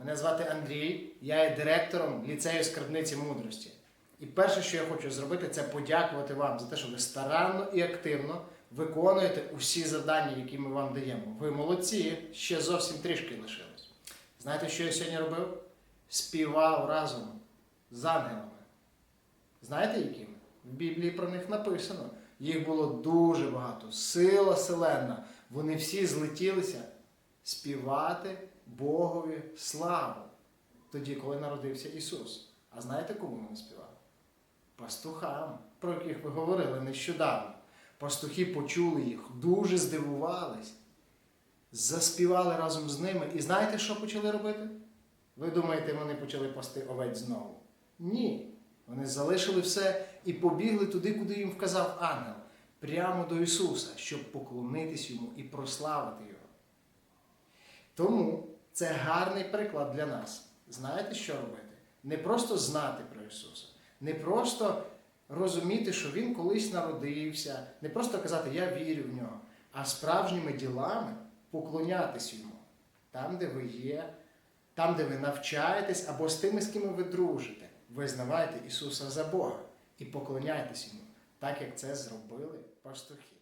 Мене звати Андрій, я є директором ліцею скарбниці мудрості. І перше, що я хочу зробити, це подякувати вам за те, що ви старанно і активно виконуєте усі завдання, які ми вам даємо. Ви молодці, ще зовсім трішки лишилось. Знаєте, що я сьогодні робив? Співав разом з ангелами. Знаєте, якими? В Біблії про них написано. Їх було дуже багато. Сила селена. Вони всі злетілися співати Богові славу. Тоді, коли народився Ісус. А знаєте, кому вони співали? Пастухам, про яких ви говорили нещодавно. Пастухи почули їх, дуже здивувались, заспівали разом з ними. І знаєте, що почали робити? Ви думаєте, вони почали пасти овець знову? Ні. Вони залишили все і побігли туди, куди їм вказав ангел, прямо до Ісуса, щоб поклонитись йому і прославити Його. Тому це гарний приклад для нас. Знаєте, що робити? Не просто знати про Ісуса, не просто розуміти, що Він колись народився, не просто казати Я вірю в нього, а справжніми ділами поклонятись йому там, де ви є, там, де ви навчаєтесь, або з тими, з ким ви дружите. Визнавайте Ісуса за Бога і поклоняйтесь йому, так як це зробили пастухи.